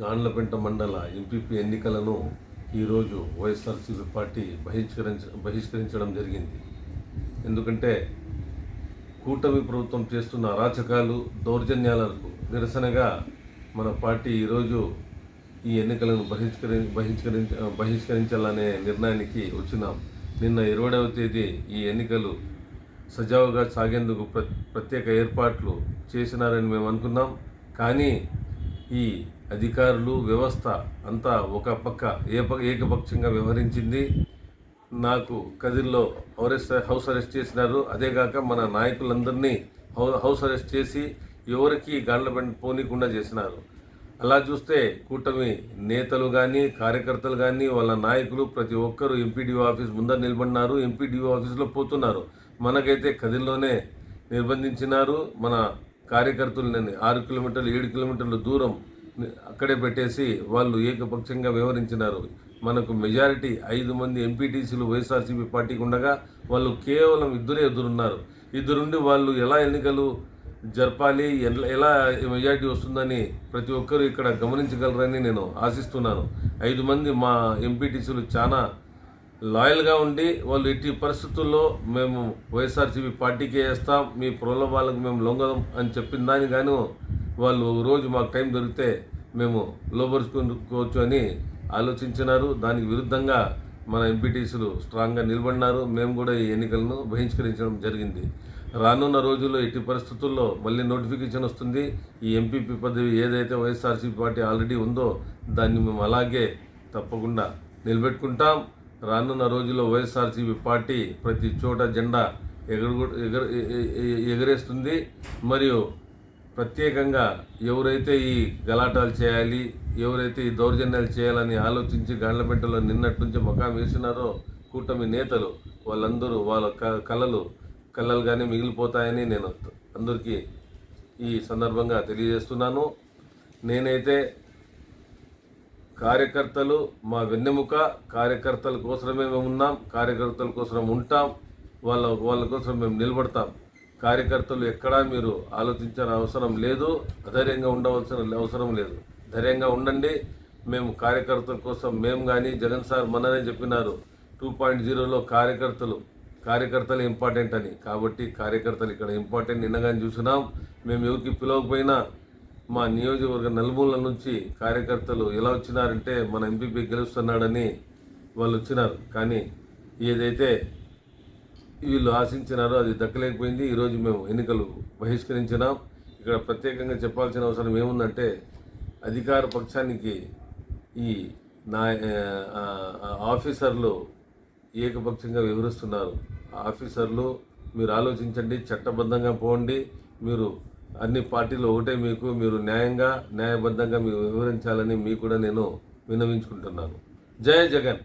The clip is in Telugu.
గాండ్లపెంట మండల ఎంపీపీ ఎన్నికలను ఈరోజు వైఎస్ఆర్సీపీ పార్టీ బహిష్కరించ బహిష్కరించడం జరిగింది. ఎందుకంటే కూటమి ప్రభుత్వం చేస్తున్న అరాచకాలు దౌర్జన్యాలకు నిరసనగా మన పార్టీ ఈరోజు ఈ ఎన్నికలను బహిష్కరి బహిష్కరించ బహిష్కరించాలనే నిర్ణయానికి వచ్చినాం. నిన్న ఇరవైవ తేదీ ఈ ఎన్నికలు సజావుగా సాగేందుకు ప్ర ప్రత్యేక ఏర్పాట్లు చేసినారని మేము అనుకున్నాం. కానీ ఈ అధికారులు వ్యవస్థ అంతా ఒక పక్క ఏప ఏకపక్షంగా వ్యవహరించింది. నాకు కదిర్లో అరెస్ట్ హౌస్ అరెస్ట్ చేసినారు. అదేగాక మన నాయకులందరినీ హౌ హౌస్ అరెస్ట్ చేసి ఎవరికి గాండ్ల పోనీకుండా చేసినారు. అలా చూస్తే కూటమి నేతలు కానీ కార్యకర్తలు కానీ వాళ్ళ నాయకులు ప్రతి ఒక్కరూ ఎంపీడీఓ ఆఫీస్ ముందర నిలబడినారు. ఎంపీడీఓ ఆఫీస్లో పోతున్నారు. మనకైతే కదిల్లోనే నిర్బంధించినారు. మన కార్యకర్తలని ఆరు కిలోమీటర్లు ఏడు కిలోమీటర్ల దూరం అక్కడే పెట్టేసి వాళ్ళు ఏకపక్షంగా వివరించినారు మనకు మెజారిటీ ఐదు మంది ఎంపీటీసీలు వైఎస్ఆర్సీపీ పార్టీకి ఉండగా వాళ్ళు కేవలం ఇద్దరే ఎదురున్నారు. ఇద్దరుండి వాళ్ళు ఎలా ఎన్నికలు జరపాలి ఎలా ఎలా మెజారిటీ వస్తుందని ప్రతి ఒక్కరూ ఇక్కడ గమనించగలరని నేను ఆశిస్తున్నాను. ఐదు మంది మా ఎంపీటీసీలు చాలా లాయల్గా ఉండి వాళ్ళు ఎట్టి పరిస్థితుల్లో మేము వైఎస్ఆర్సీపీ పార్టీకే వేస్తాం మీ ప్రలోభాలకు మేము లొంగదాం అని చెప్పిన దాని గాను వాళ్ళు రోజు మాకు టైం దొరికితే మేము లోపరుచుకోవచ్చు అని ఆలోచించినారు. దానికి విరుద్ధంగా మన ఎంపీటీసీలు స్ట్రాంగ్గా నిలబడినారు. మేము కూడా ఈ ఎన్నికలను బహిష్కరించడం జరిగింది. రానున్న రోజుల్లో ఎట్టి పరిస్థితుల్లో మళ్ళీ నోటిఫికేషన్ వస్తుంది. ఈ ఎంపీపీ పదవి ఏదైతే వైఎస్ఆర్సీపీ పార్టీ ఆల్రెడీ ఉందో దాన్ని మేము అలాగే తప్పకుండా నిలబెట్టుకుంటాం. రానున్న రోజుల్లో వైఎస్ఆర్సీపీ పార్టీ ప్రతి చోట జెండా ఎగరగొ ఎగర ఎగరేస్తుంది. మరియు ప్రత్యేకంగా ఎవరైతే ఈ గలాటాలు చేయాలి ఎవరైతే ఈ దౌర్జన్యాలు చేయాలని ఆలోచించి గాండ్లపెట్టలో నిన్నటి నుంచి మకాం వేసినారో కూటమి నేతలు వాళ్ళందరూ వాళ్ళ క- కళలు కళలుగానే మిగిలిపోతాయని నేను అందరికీ ఈ సందర్భంగా తెలియజేస్తున్నాను. నేనైతే కార్యకర్తలు మా వెన్నెముక కార్యకర్తల కోసమే మేము ఉన్నాం కార్యకర్తల కోసం ఉంటాం వాళ్ళ వాళ్ళ కోసం మేము నిలబడతాం. కార్యకర్తలు ఎక్కడా మీరు ఆలోచించిన అవసరం లేదు అధైర్యంగా ఉండవలసిన అవసరం లేదు. ధైర్యంగా ఉండండి మేము కార్యకర్తల కోసం మేము కానీ జగన్ సార్ మననే చెప్పినారు టూ పాయింట్ జీరోలో కార్యకర్తలు కార్యకర్తలు ఇంపార్టెంట్ అని. కాబట్టి కార్యకర్తలు ఇక్కడ ఇంపార్టెంట్ నిన్నగానే చూసినాం మేము ఎవరికి పిలవకపోయినా మా నియోజకవర్గ నలుమూలల నుంచి కార్యకర్తలు ఎలా వచ్చినారంటే మన ఎంపీపీ గెలుస్తున్నాడని వాళ్ళు వచ్చినారు. కానీ ఏదైతే వీళ్ళు ఆశించినారో అది దక్కలేకపోయింది. ఈరోజు మేము ఎన్నికలు బహిష్కరించినాం. ఇక్కడ ప్రత్యేకంగా చెప్పాల్సిన అవసరం ఏముందంటే అధికార పక్షానికి ఈ నా ఆఫీసర్లు ఏకపక్షంగా వివరిస్తున్నారు. ఆఫీసర్లు మీరు ఆలోచించండి చట్టబద్ధంగా పోండి మీరు అన్ని పార్టీలు ఒకటే మీకు మీరు న్యాయంగా న్యాయబద్ధంగా మీరు వివరించాలని మీకు కూడా నేను విన్నవించుకుంటున్నాను. జయ జగన్.